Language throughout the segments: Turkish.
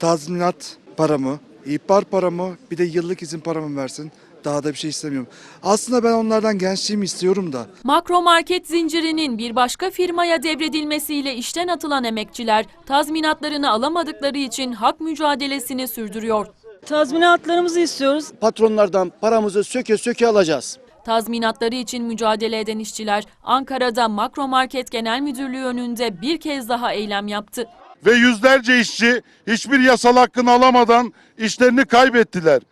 tazminat paramı, ihbar paramı, bir de yıllık izin paramı versin. Daha da bir şey istemiyorum. Aslında ben onlardan gençliğimi istiyorum da. Makro market zincirinin bir başka firmaya devredilmesiyle işten atılan emekçiler tazminatlarını alamadıkları için hak mücadelesini sürdürüyor. Tazminatlarımızı istiyoruz. patronlardan paramızı söke söke alacağız. Tazminatları için mücadele eden işçiler Ankara'da Makro Market Genel Müdürlüğü önünde bir kez daha eylem yaptı. Ve yüzlerce işçi hiçbir yasal hakkını alamadan işlerini kaybettiler.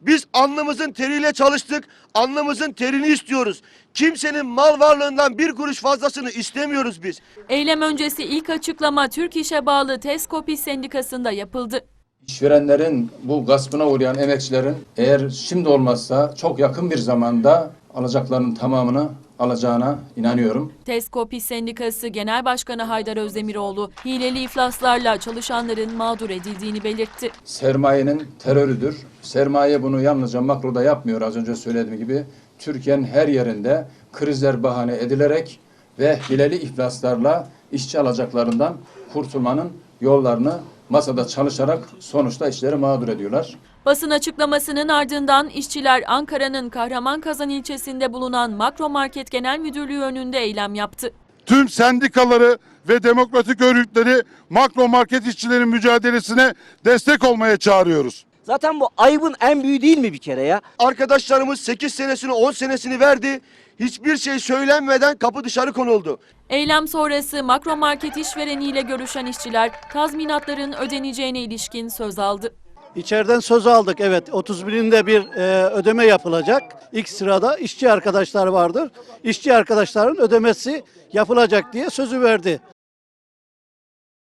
Biz alnımızın teriyle çalıştık, alnımızın terini istiyoruz. Kimsenin mal varlığından bir kuruş fazlasını istemiyoruz biz. Eylem öncesi ilk açıklama Türk İş'e bağlı Teskopis Sendikası'nda yapıldı. İşverenlerin bu gaspına uğrayan emekçilerin eğer şimdi olmazsa çok yakın bir zamanda alacaklarının tamamını alacağına inanıyorum. Teskopis Sendikası Genel Başkanı Haydar Özdemiroğlu hileli iflaslarla çalışanların mağdur edildiğini belirtti. Sermayenin terörüdür. Sermaye bunu yalnızca makroda yapmıyor az önce söylediğim gibi. Türkiye'nin her yerinde krizler bahane edilerek ve hileli iflaslarla işçi alacaklarından kurtulmanın yollarını masada çalışarak sonuçta işleri mağdur ediyorlar. Basın açıklamasının ardından işçiler Ankara'nın Kahramankazan ilçesinde bulunan Makro Market Genel Müdürlüğü önünde eylem yaptı. Tüm sendikaları ve demokratik örgütleri makro market işçilerin mücadelesine destek olmaya çağırıyoruz. Zaten bu ayıbın en büyüğü değil mi bir kere ya? Arkadaşlarımız 8 senesini 10 senesini verdi. Hiçbir şey söylenmeden kapı dışarı konuldu. Eylem sonrası Makro Market işvereniyle görüşen işçiler tazminatların ödeneceğine ilişkin söz aldı. İçeriden söz aldık evet 30 bininde bir e, ödeme yapılacak. İlk sırada işçi arkadaşlar vardır. İşçi arkadaşların ödemesi yapılacak diye sözü verdi.